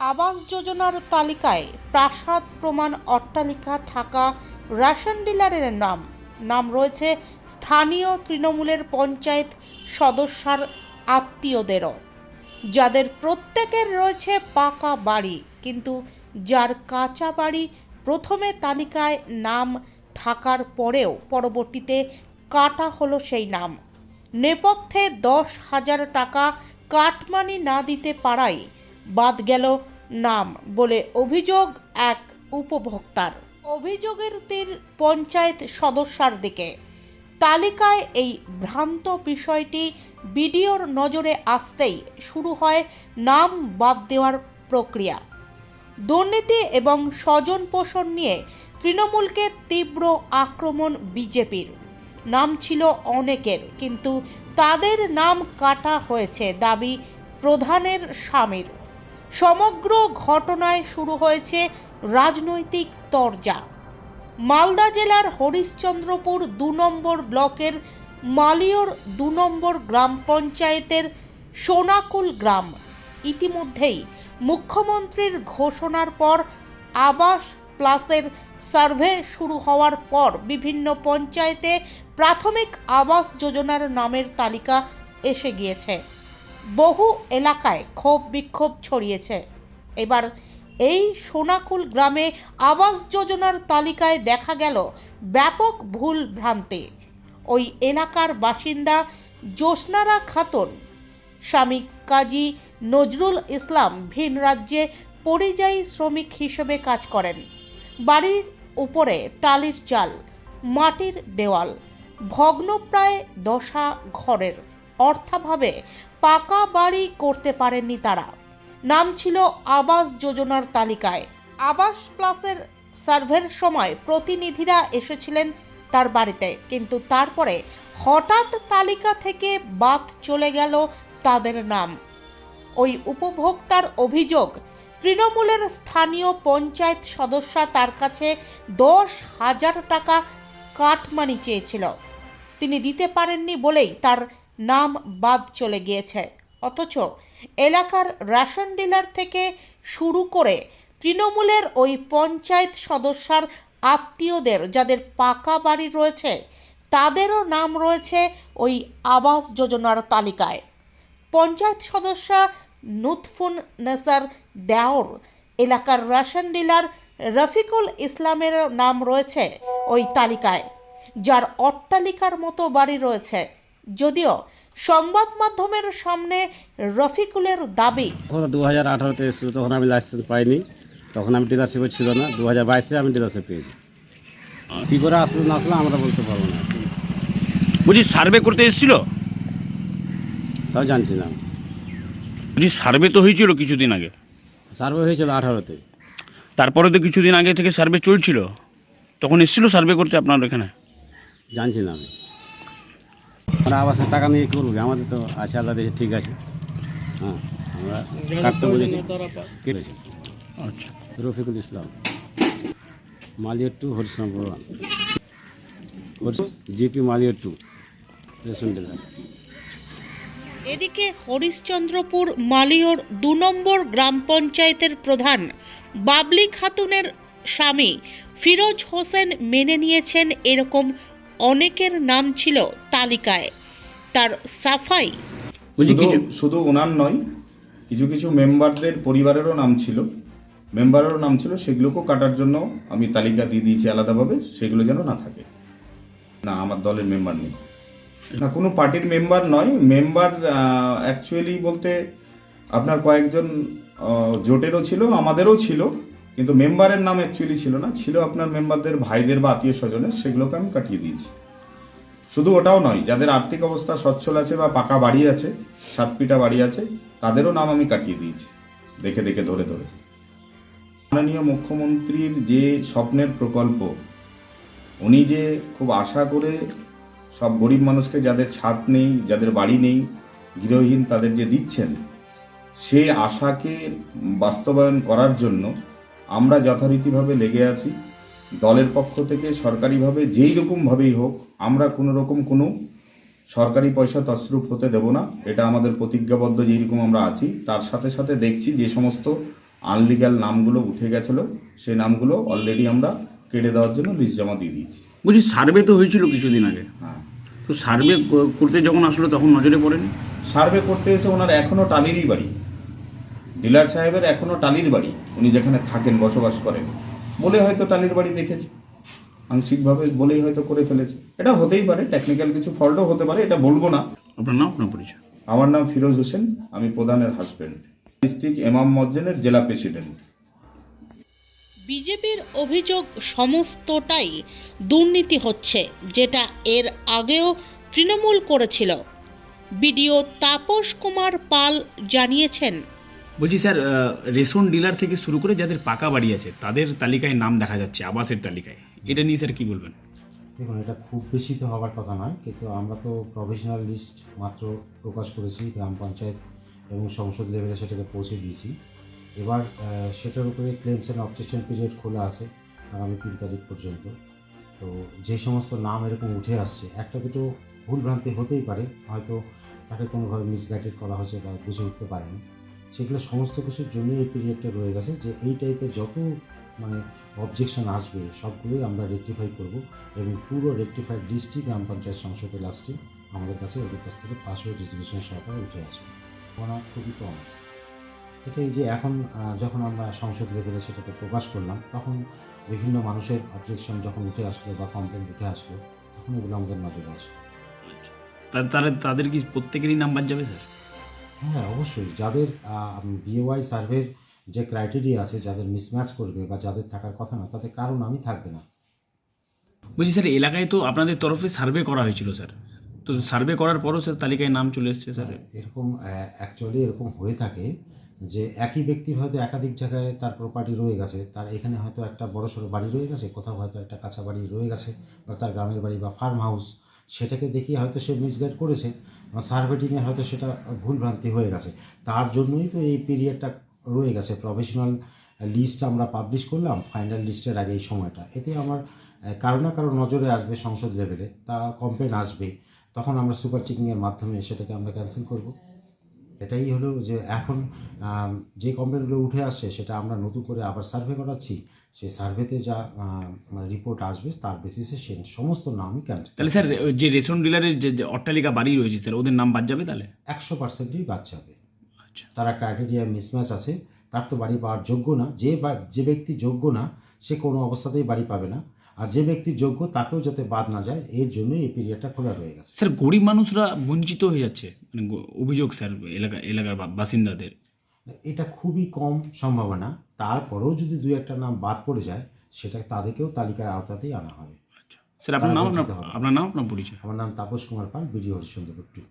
আবাস যোজনার তালিকায় প্রাসাদ প্রমাণ অট্টালিকা থাকা রেশন ডিলারের নাম। নাম রয়েছে স্থানীয় তৃণমূলের পঞ্চায়েত সদস্যার আত্মীয়দেরও। যাদের প্রত্যেকের রয়েছে পাকা বাড়ি, কিন্তু যার কাঁচা বাড়ি প্রথমে তালিকায় নাম থাকার পরেও পরবর্তীতে কাটা হলো সেই নাম। নেপথ্যে দশ হাজার টাকা কাটমানি না দিতে পারায় বাদ গেল নাম বলে অভিযোগ এক উপভোক্তার। অভিযোগের তীর পঞ্চায়েত সদস্যার দিকে। তালিকায় এই ভ্রান্ত বিষয়টি বিডিওর নজরে আসতেই শুরু হয় নাম বাদ দেওয়ার প্রক্রিয়া। দুর্নীতি এবং স্বজন পোষণ নিয়ে তৃণমূলকে তীব্র আক্রমণ বিজেপির। নাম ছিল অনেকের, কিন্তু তাদের নাম কাটা হয়েছে দাবি প্রধানের স্বামীর। সমগ্র ঘটনায় শুরু হয়েছে রাজনৈতিক তরজা। মালদা জেলার হরিশ্চন্দ্রপুর দু নম্বর ব্লকের মালিয়র দু নম্বর গ্রাম পঞ্চায়েতের সোনাকুল গ্রাম। ইতিমধ্যেই মুখ্যমন্ত্রীর ঘোষণার পর আবাস প্লাসের সার্ভে শুরু হওয়ার পর বিভিন্ন পঞ্চায়েতে প্রাথমিক আবাস যোজনার নামের তালিকা এসে গিয়েছে। বহু এলাকায় ক্ষোভ বিক্ষোভ ছড়িয়েছে। এবার এই সোনাকুল গ্রামে আবাস যোজনার তালিকায় দেখা গেল ব্যাপক ভুল ভ্রান্তি। ওই এলাকার বাসিন্দা জ্যোৎস্নারা খাতুন, স্বামী কাজী নজরুল ইসলাম ভিন রাজ্যে পরিযায়ী শ্রমিক হিসেবে কাজ করেন। বাড়ির উপরে টালির চাল, মাটির দেওয়াল, ভগ্নপ্রায় দশা ঘরের অর্থাভাবে পাকা বাড়ি করতে পারেননি তারা। নাম ছিল আবাস যোজনার তালিকায়। আবাস প্লাসের সার্ভের সময় প্রতিনিধিরা এসেছিলেন তার বাড়িতে, কিন্তু তারপরে হঠাৎ তালিকা থেকে বাদ চলে গেল তাদের নাম। ওই উপভোক্তার অভিযোগ, তৃণমূলের স্থানীয় পঞ্চায়েত সদস্যা তার কাছে দশ হাজার টাকা কাটমানি চেয়েছিল। তিনি দিতে পারেননি বলেই তার নাম বাদ চলে গিয়েছে। অথচ এলাকার রেশন ডিলার থেকে শুরু করে তৃণমূলের ওই পঞ্চায়েত সদস্যার আত্মীয়দের যাদের পাকা বাড়ি রয়েছে, তাদেরও নাম রয়েছে ওই আবাস যোজনার তালিকায়। পঞ্চায়েত সদস্যা নুৎফুন নেসার দেওর, এলাকার রেশন ডিলার রফিকুল ইসলামের নাম রয়েছে ওই তালিকায়, যার অট্টালিকার মতো বাড়ি রয়েছে। যদিও সংবাদ মাধ্যমের সামনে রফিকুলের দাবি দু হাজার আঠারোতে এসেছিল তখন আমি লাইসেন্স পাইনি। তখন আমি ডিলারশিপে ছিল না দু হাজার বাইশে আমি ডিলারশিপ পেয়েছি। কী করে আসলো না আসলো আমরা বলতে পারব না। বলছি সার্ভে করতে এসেছিল? তাও জানছি না বলছি সার্ভে তো হয়েছিল কিছুদিন আগে। সার্ভে হয়েছিল আঠারোতে। তারপরে তো কিছুদিন আগে থেকে সার্ভে চলছিল। তখন এসেছিল সার্ভে করতে আপনার এখানে জানছি না আমি আমরা আবাসের টাকা নিয়ে করব? আমাদের তো আছে আল্লাহ দেশে ঠিক আছে। হ্যাঁ আমরা কাটতে বলেছি কেটেছি। আচ্ছা। Rafiqul Islam. Maliar to Harishchandrapur GP Maliar to ration dealer. এদিকে হরিশ্চন্দ্রপুর মালিয়র দু নম্বর গ্রাম পঞ্চায়েতের প্রধান বাবলি খাতুনের স্বামী ফিরোজ হোসেন মেনে নিয়েছেন এরকম অনেকের নাম ছিল তালিকায়। তার সাফাই শুধু শুধু ওনার নয় কিছু কিছু মেম্বারদের পরিবারেরও নাম ছিল। মেম্বারেরও নাম ছিল সেগুলোকেও কাটার জন্য আমি তালিকা দিয়ে দিয়েছি আলাদাভাবে সেগুলো যেন না থাকে। না আমার দলের মেম্বার নেই। না কোনো পার্টির মেম্বার নয়। মেম্বার অ্যাকচুয়ালি বলতে আপনার কয়েকজন জোটেরও ছিল আমাদেরও ছিল। কিন্তু মেম্বারের নাম অ্যাকচুয়ালি ছিল না, ছিল আপনার মেম্বারদের ভাইদের বা আত্মীয় স্বজনের, সেগুলোকে আমি কাটিয়ে দিয়েছি। শুধু ওটাও নয়, যাদের আর্থিক অবস্থা সচ্ছল আছে বা পাকা বাড়ি আছে সাত পিটা বাড়ি আছে, তাদেরও নাম আমি কাটিয়ে দিয়েছি, দেখে দেখে ধরে ধরে। মাননীয় মুখ্যমন্ত্রীর যে স্বপ্নের প্রকল্প, উনি যে খুব আশা করে সব গরিব মানুষকে যাদের ছাদ নেই, যাদের বাড়ি নেই, গৃহহীন তাদের যে দিচ্ছেন সেই আশাকে বাস্তবায়ন করার জন্য আমরা যথারীতিভাবে লেগে আছি। দলের পক্ষ থেকে সরকারিভাবে যেই রকমভাবেই হোক আমরা কোনো রকম কোনো সরকারি পয়সা তসরুপ হতে দেব না। এটা আমাদের প্রতিজ্ঞাবদ্ধ যেই রকম আমরা আছি। তার সাথে সাথে দেখছি যে সমস্ত আনলিগাল নামগুলো উঠে গেছিল সেই নামগুলো অলরেডি আমরা কেটে দেওয়ার জন্য লিস্ট জমা দিয়ে দিয়েছি। বলছি সার্ভে তো হয়েছিল কিছুদিন আগে। হ্যাঁ। তো সার্ভে করতে যখন আসলো তখন নজরে পড়েনি? সার্ভে করতে এসে ওনার এখনও টালিরই বাড়ি। ডিলার সাহেবের এখনও টালির বাড়ি। উনি যেখানে থাকেন বসবাস করেন। বলে হয়তো টালির বাড়ি দেখেছে। আংশিকভাবে বলেই হয়তো করে ফেলেছে। এটা হতেই পারে টেকনিক্যাল কিছু ফল্টও হতে পারে এটা বলব না। আপনার নাম আপনার পরিচয়? আমার নাম ফিরোজ হোসেন আমি প্রধানের হাজবেন্ড ডিস্ট্রিক্ট এমাম মজ্জেনের জেলা প্রেসিডেন্ট বিজেপির অভিযোগ সমস্তটাই দুর্নীতি হচ্ছে যেটা এর আগেও তৃণমূল করেছিল। বিডিও তাপস কুমার পাল জানিয়েছেন বলছি, স্যার রেশন ডিলার থেকে শুরু করে যাদের পাকা বাড়ি আছে, তাদের তালিকায় নাম দেখা যাচ্ছে, আবাসের তালিকায়। এটা নিয়ে, স্যার, কি বলবেন? দেখুন, এটা খুব বেশি তো হওয়ার কথা নয়, কিন্তু আমরা তো প্রভিশনাল লিস্ট মাত্র প্রকাশ করেছি, গ্রাম পঞ্চায়েত এবং সংসদ লেভেলে সেটাকে পৌঁছে দিয়েছি। এবার সেটার উপরে ক্লেমস অ্যান্ড অবজেকশন পিরিয়ড খোলা আছে, আগামী তিন তারিখ পর্যন্ত। তো যে সমস্ত নাম এরকম উঠে আসছে, একটা দুটো ভুলভ্রান্তি হতেই পারে, হয়তো তাকে কোনোভাবে মিসগাইডেড করা হয়েছে বা বুঝে উঠতে পারেনি। সেগুলো সমস্ত কিছু জন্য এই পিরিয়ডটা রয়ে গেছে যে এই টাইপের যত মানে অবজেকশন আসবে, সবগুলোই আমরা রেকটিফাই করব এবং পুরো রেকটিফাইড লিস্টই গ্রাম পঞ্চায়েত সংসদে লাস্টে আমাদের কাছে ওদের কাছ থেকে পাস হয়ে রেজিগনেশন সহকারে উঠে আসবে। সম্ভাবনা খুবই কম আছে। এটাই যে এখন যখন আমরা সংসদ লেভেলে সেটাকে প্রকাশ করলাম, তখন বিভিন্ন মানুষের অবজেকশন যখন উঠে আসলো বা কমপ্লেন উঠে আসলো, তখন এগুলো আমাদের নজরে আসবে। তাদের কি প্রত্যেকেরই নাম্বার যাবে স্যার হ্যাঁ অবশ্যই। যাদের বিওয়াই সার্ভের যে ক্রাইটেরিয়া আছে যাদের মিসম্যাচ করবে বা যাদের থাকার কথা না তাদের কারণ আমি থাকবে না। বলছি স্যার এলাকায় তো আপনাদের তরফে সার্ভে করা হয়েছিল স্যার। তো সার্ভে করার পরও স্যার তালিকায় নাম চলে এসেছে স্যার। এরকম অ্যাকচুয়ালি এরকম হয়ে থাকে যে একই ব্যক্তির হয়তো একাধিক জায়গায় তার প্রপার্টি রয়ে গেছে তার এখানে হয়তো একটা বড় সড়ো বাড়ি রয়ে গেছে কোথাও হয়তো একটা কাঁচা বাড়ি রয়ে গেছে বা তার গ্রামের বাড়ি বা ফার্ম হাউস সেটাকে দেখিয়ে হয়তো সে মিসগাইড করেছে বা সার্ভেটিংয়ে হয়তো সেটা ভুলভ্রান্তি হয়ে গেছে। তার জন্যই তো এই পিরিয়ডটা রয়ে গেছে। প্রফেশনাল লিস্ট আমরা পাবলিশ করলাম ফাইনাল লিস্টের আগে এই সময়টা। এতে আমার কারও না কারও নজরে আসবে সংসদ লেভেলে তা কমপ্লেন আসবে। তখন আমরা সুপার চেকিংয়ের মাধ্যমে সেটাকে আমরা ক্যান্সেল করব। এটাই হলো যে এখন যে কমপ্লেনগুলো উঠে আসছে সেটা আমরা নতুন করে আবার সার্ভে করাচ্ছি। সেই সার্ভেতে যা রিপোর্ট আসবে তার বেসিসে সে সমস্ত নামই ক্যান্সেল তাহলে স্যার যে রেশন ডিলারের যে অট্টালিকা বাড়ি রয়েছে স্যার ওদের নাম বাদ যাবে তাহলে? একশো পার্সেন্টই বাদ যাবে। আচ্ছা। তারা ক্রাইটেরিয়া মিসম্যাচ আছে। তার তো বাড়ি পাওয়ার যোগ্য না। যে বা- যে ব্যক্তি যোগ্য না সে কোনো অবস্থাতেই বাড়ি পাবে না। আর যে ব্যক্তি যোগ্য তাকেও যাতে বাদ না যায় এর জন্যই এই পিরিয়ডটা খোলা রয়ে গেছে। স্যার গরিব মানুষরা বঞ্চিত হয়ে যাচ্ছে। মানে অভিযোগ স্যার এলাকা এলাকার বাসিন্দাদের। এটা খুবই কম সম্ভাবনা। তারপরেও যদি দুই একটা নাম বাদ পড়ে যায় সেটা তাদেরকেও তালিকার আওতাতেই আনা হবে। আচ্ছা। স্যার আপনার নাম আপনার নাম আপনার পরিচয়? আমার নাম তাপস কুমার পাল বিডি হরিশ্চন্দ্রপুর